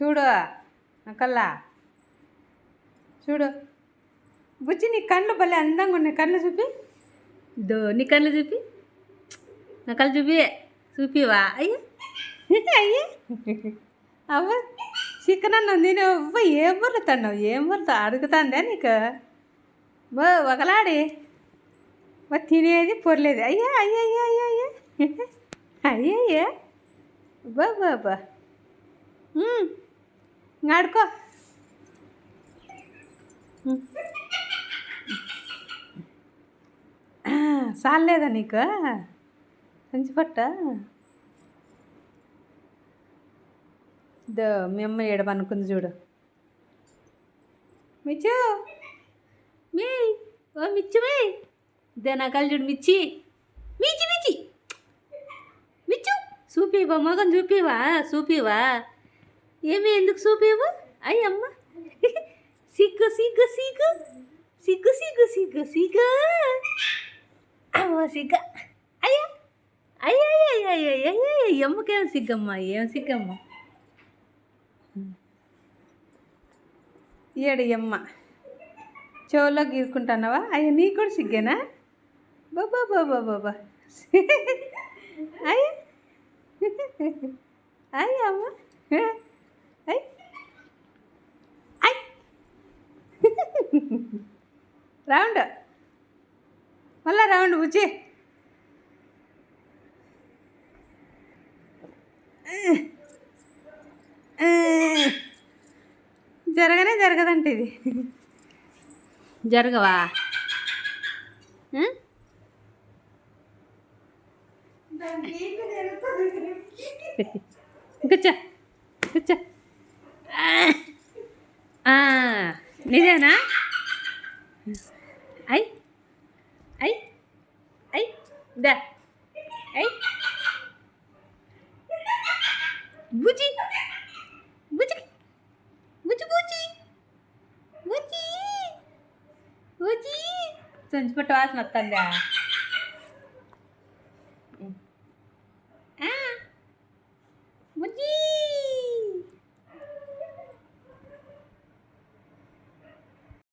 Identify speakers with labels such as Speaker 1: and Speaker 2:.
Speaker 1: చూడు నా కల్లా చూడు. బుజ్జి నీ కళ్ళు భలే అందంగా ఉన్నాయి. కళ్ళు చూపి. దో నీ కళ్ళు చూపి. నా కళ్ళు చూపి. చూపివా? అయ్యి. అయ్యే. అవ్వ చికెన్ అన్నం నేను అవ్వ ఏం బరుతున్నావు ఏం బరుతా అడుగుతుందా నీకు? బో ఒకలాడి మరి తినేది పొరలేదు. అయ్యా అయ్యా అయ్యా అయ్యా అయ్యా. అయ్యా అయ్యా బా బా. బా ఆడుకో ఉమ్. చాలేదా నీకు? మంచి పట్ట? దో మీ అమ్మ ఏడమనుకుంది చూడు. మిచ్చు. మీ ఓ మిచ్చు మీ. దే నా కళ్ళు చూడు మిచ్చి. మిచ్చి మిచ్చి. మిచ్చు. చూపివా మొగం చూపివా చూపివా ఏమి ఎందుకు చూపేవు? అయ్యి అమ్మ. సిగ్గు సిగ్గు సిగ్గు. సిగ్గు సిగ్గు సిగ్గు సిగ్గు. అమ్మ సిగ్గ. అయ్యా. అయ్యా అయ్యా అయ్యా అయ్యా అమ్మకేం సిగ్గమ్మా? ఏం సిగ్గమ్మ? ఏడు చెవులో గీరుకుంటున్నావా? అయ్యా నీకు కూడా సిగ్గేనా? బాబా బాబా బాబా అయ్యా. అయ్యా అమ్మ. రౌండ్. మళ్ళా రౌండ్ బుజ్జి. జరగనే జరగదంట ఇది. జరగవా? కూర్చో కూర్చో. నిజేనా ఐ ఐ ఐ దా ఐ బుజి బుజి బుజి బుజి బుజి బుజ్జి సంచిపట్టు వాసన వస్తుందా